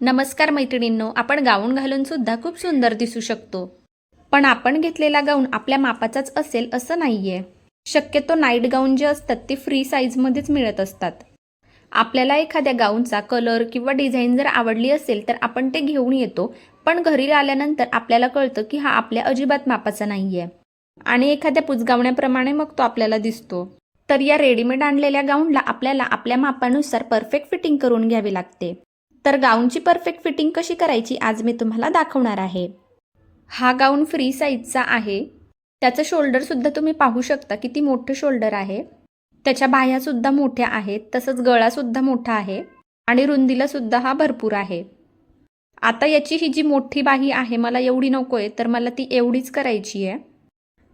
नमस्कार मैत्रिणींनो आपण गाऊन घालून सुद्धा खूप सुंदर दिसू शकतो. पण आपण घेतलेला गाऊन आपल्या मापाचाच असेल असं नाहीये. शक्यतो नाईट गाऊन जे असतात ते फ्री साईजमध्येच मिळत असतात. आपल्याला एखाद्या गाऊनचा कलर किंवा डिझाईन जर आवडली असेल तर आपण ते घेऊन येतो पण घरी आल्यानंतर आपल्याला कळतं की हा आपल्या अजिबात मापाचा नाहीये. आणि एखाद्या पुजगावण्याप्रमाणे मग तो आपल्याला दिसतो. तर या रेडीमेड आणलेल्या गाऊनला आपल्याला आपल्या मापानुसार परफेक्ट फिटिंग करून घ्यावी लागते. तर गाऊनची परफेक्ट फिटिंग कशी करायची आज मी तुम्हाला दाखवणार आहे. हा गाऊन फ्री साईजचा आहे. त्याचं शोल्डरसुद्धा तुम्ही पाहू शकता किती मोठं शोल्डर आहे. त्याच्या बाह्यासुद्धा मोठ्या आहेत तसंच गळासुद्धा मोठा आहे आणि रुंदीलासुद्धा हा भरपूर आहे. आता याची ही जी मोठी बाही आहे मला एवढी नको आहे तर मला ती एवढीच करायची आहे.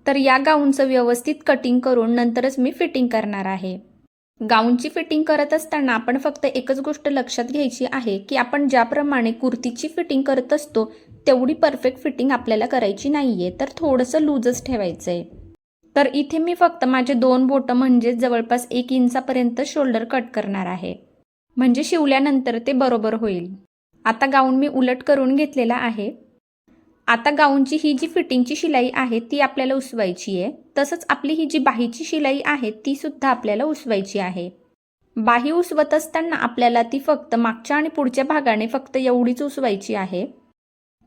तर या गाऊनचं व्यवस्थित कटिंग करून नंतरच मी फिटिंग करणार आहे. गाऊनची फिटिंग करत असताना आपण फक्त एकच गोष्ट लक्षात घ्यायची आहे की आपण ज्याप्रमाणे कुर्तीची फिटिंग करत असतो तेवढी परफेक्ट फिटिंग आपल्याला करायची नाही आहे तर थोडंसं लूजच ठेवायचं आहे तर इथे मी फक्त माझे दोन बोटं म्हणजेच जवळपास एक इंचापर्यंत शोल्डर कट करणार आहे. म्हणजे शिवल्यानंतर ते बरोबर होईल. आता गाऊन मी उलट करून घेतलेला आहे. आता गाऊनची ही जी फिटिंगची शिलाई आहे ती आपल्याला उसवायची आहे. तसंच आपली ही जी बाहीची शिलाई आहे ती सुद्धा आपल्याला उसवायची आहे. बाही उसवत असताना आपल्याला ती फक्त मागच्या आणि पुढच्या भागाने फक्त एवढीच उसवायची आहे.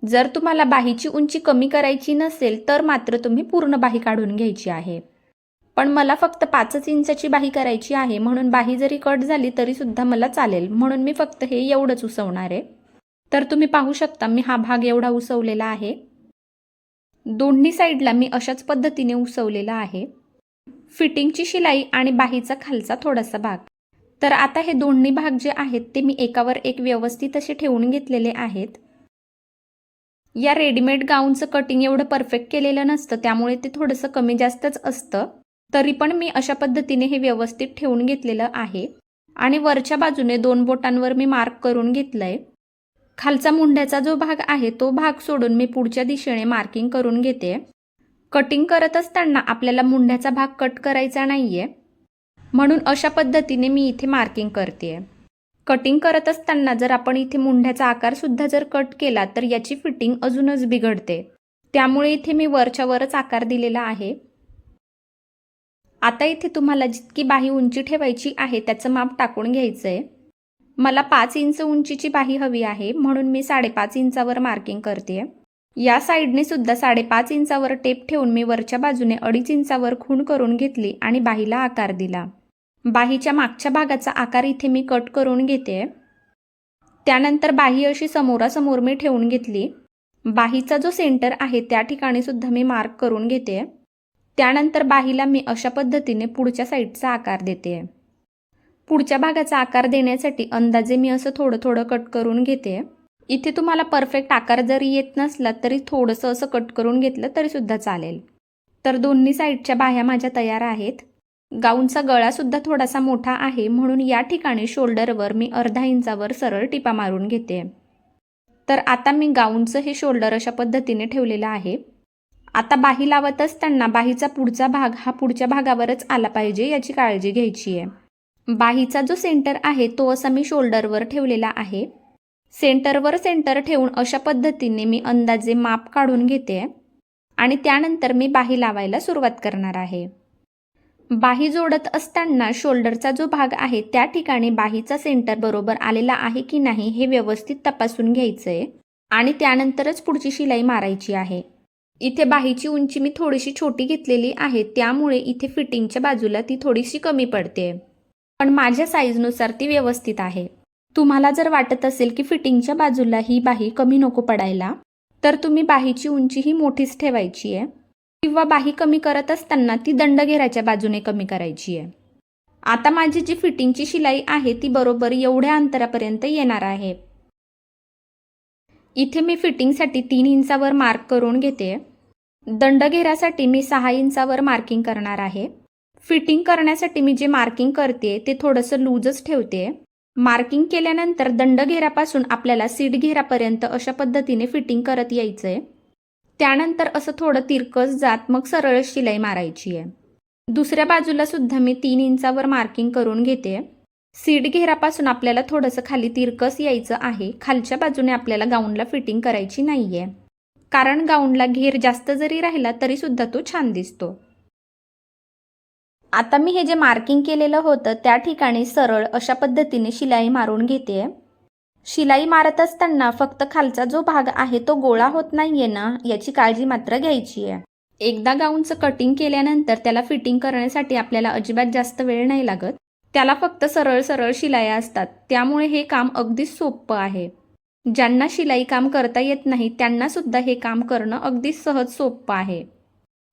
जर तुम्हाला बाहीची उंची कमी करायची नसेल तर मात्र तुम्ही पूर्ण बाही काढून घ्यायची आहे. पण मला फक्त पाचच इंचाची बाही करायची आहे म्हणून बाही जरी कट झाली तरी सुद्धा मला चालेल. म्हणून मी फक्त हे एवढंच उसवणार आहे. तर तुम्ही पाहू शकता मी हा भाग एवढा उसवलेला आहे. दोन्ही साईडला मी अशाच पद्धतीने उसवलेला आहे. फिटिंगची शिलाई आणि बाहीचा खालचा थोडासा भाग. तर आता हे दोन्ही भाग जे आहेत ते मी एकावर एक व्यवस्थित असे ठेवून घेतलेले आहेत. या रेडीमेड गाऊनचं कटिंग एवढं परफेक्ट केलेलं नसतं त्यामुळे ते थोडंसं कमी जास्तच असतं. तरी पण मी अशा पद्धतीने हे व्यवस्थित ठेवून घेतलेलं आहे. आणि वरच्या बाजूने दोन बोटांवर मी मार्क करून घेतलंय. खालचा मुंड्याचा जो भाग आहे तो भाग सोडून मी पुढच्या दिशेने मार्किंग करून घेते. कटिंग करत असताना आपल्याला मुंड्याचा भाग कट करायचा नाहीये. म्हणून अशा पद्धतीने मी इथे मार्किंग करते. कटिंग करत असताना जर आपण इथे मुंढ्याचा आकार सुद्धा जर कट केला तर याची फिटिंग अजूनच बिघडते. त्यामुळे इथे मी वरच्या वरच आकार दिलेला आहे. आता इथे तुम्हाला जितकी बाही उंची ठेवायची आहे त्याचं माप टाकून घ्यायचं आहे मला पाच इंच उंचीची बाही हवी आहे म्हणून मी साडेपाच इंचावर मार्किंग करते या साईडने सुद्धा साडेपाच इंचावर टेप ठेवून मी वरच्या बाजूने अडीच इंचावर खूण करून घेतली आणि बाहीला आकार दिला. बाहीच्या मागच्या भागाचा आकार इथे मी कट करून घेते त्यानंतर बाही अशी समोरासमोर मी ठेवून घेतली. बाहीचा जो सेंटर आहे त्या ठिकाणी सुद्धा मी मार्क करून घेते त्यानंतर बाहीला मी अशा पद्धतीने पुढच्या साईडचा आकार देते पुढच्या भागाचा आकार देण्यासाठी अंदाजे मी असं थोडं थोडं कट करून घेते. इथे तुम्हाला परफेक्ट आकार जरी येत नसला तरी थोडंसं असं कट करून घेतलं तरी सुद्धा चालेल. तर दोन्ही साईडच्या बाह्या माझ्या तयार आहेत. गाऊनचा गळासुद्धा थोडासा मोठा आहे म्हणून या ठिकाणी शोल्डरवर मी अर्धा इंचावर सरळ टिपा मारून घेते. तर आता मी गाऊनचं हे शोल्डर अशा पद्धतीने ठेवलेलं आहे. आता बाही लावत असताना बाहीचा पुढचा भाग हा पुढच्या भागावरच आला पाहिजे याची काळजी घ्यायची आहे. बाहीचा जो सेंटर आहे तो असा मी शोल्डरवर ठेवलेला आहे. सेंटरवर सेंटर ठेवून अशा पद्धतीने मी अंदाजे माप काढून घेते. आणि त्यानंतर मी बाही लावायला सुरुवात करणार आहे. बाही जोडत असताना शोल्डरचा जो भाग आहे त्या ठिकाणी बाहीचा सेंटर बरोबर आलेला आहे की नाही हे व्यवस्थित तपासून घ्यायचं आहे आणि त्यानंतरच पुढची शिलाई मारायची आहे. इथे बाहीची उंची मी थोडीशी छोटी घेतलेली आहे त्यामुळे इथे फिटिंगच्या बाजूला ती थोडीशी कमी पडते. पण माझ्या साईजनुसार ती व्यवस्थित आहे. तुम्हाला जर वाटत असेल की फिटिंगच्या बाजूला ही बाही कमी नको पडायला तर तुम्ही बाहीची उंची ही मोठीच ठेवायची आहे. किंवा बाही कमी करत असताना ती दंडघेराच्या बाजूने कमी करायची आहे. आता माझी जी फिटिंगची शिलाई आहे ती बरोबर एवढ्या अंतरापर्यंत येणार आहे. इथे मी फिटिंगसाठी तीन इंचावर मार्क करून घेते. दंडघेरासाठी मी सहा इंचावर मार्किंग करणार आहे. फिटिंग करण्यासाठी मी जे मार्किंग करते ते थोडंसं लूजच ठेवते. मार्किंग केल्यानंतर दंड घेरापासून आपल्याला सीट घेरापर्यंत अशा पद्धतीने फिटिंग करत यायचं आहे त्यानंतर असं थोडं तिरकस जात मग सरळ शिलाई मारायची आहे. दुसऱ्या बाजूला सुद्धा मी तीन इंचावर मार्किंग करून घेते. सीट घेरापासून आपल्याला थोडंसं खाली तिरकस यायचं आहे. खालच्या बाजूने आपल्याला गाऊनला फिटिंग करायची नाहीये. कारण गाऊनला घेर जास्त जरी राहिला तरी सुद्धा तो छान दिसतो. आता मी हे जे मार्किंग केलेलं होतं त्या ठिकाणी सरळ अशा पद्धतीने शिलाई मारून घेते शिलाई मारत असताना फक्त खालचा जो भाग आहे तो गोळा होत नाहीये ना याची काळजी मात्र घ्यायची आहे. एकदा गाऊनचं कटिंग केल्यानंतर त्याला फिटिंग करण्यासाठी आपल्याला अजिबात जास्त वेळ नाही लागत. त्याला फक्त सरळ सरळ शिलाया असतात. त्यामुळे हे काम अगदीच सोपं आहे. ज्यांना शिलाई काम करता येत नाही त्यांना सुद्धा हे काम करणं अगदी सहज सोपं आहे.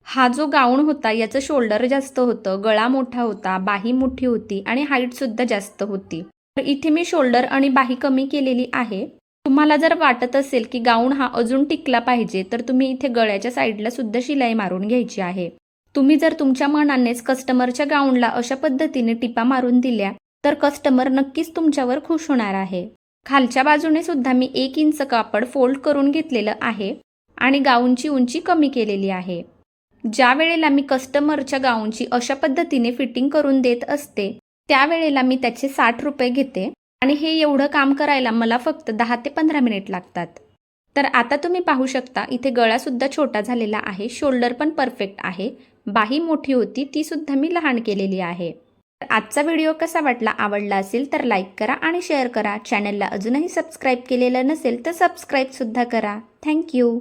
हा जो गाऊन होता याचं शोल्डर जास्त होतं गळा मोठा होता बाही मोठी होती आणि हाईट सुद्धा जास्त होती. तर इथे मी शोल्डर आणि बाही कमी केलेली आहे. तुम्हाला जर वाटत असेल की गाऊन हा अजून टिकला पाहिजे तर तुम्ही इथे गळ्याच्या साईडला सुद्धा शिलाई मारून घ्यायची आहे. तुम्ही जर तुमच्या मनानेच कस्टमरच्या गाऊनला अशा पद्धतीने टिपा मारून दिल्या तर कस्टमर नक्कीच तुमच्यावर खुश होणार आहे. खालच्या बाजूने सुद्धा मी एक इंच कापड फोल्ड करून घेतलेलं आहे आणि गाऊनची उंची कमी केलेली आहे. ज्या वेळेला मी कस्टमरच्या गाऊनची अशा पद्धतीने फिटिंग करून देत असते त्यावेळेला मी त्याचे साठ रुपये घेते आणि हे एवढं काम करायला मला फक्त दहा ते पंधरा मिनिट लागतात. तर आता तुम्ही पाहू शकता इथे गळासुद्धा छोटा झालेला आहे शोल्डर पण परफेक्ट आहे बाही मोठी होती ती सुद्धा मी लहान केलेली आहे. तर आजचा व्हिडिओ कसा वाटला आवडला असेल तर लाईक करा आणि शेअर करा. चॅनलला अजूनही सबस्क्राईब केलेलं नसेल तर सबस्क्राईबसुद्धा करा. थँक्यू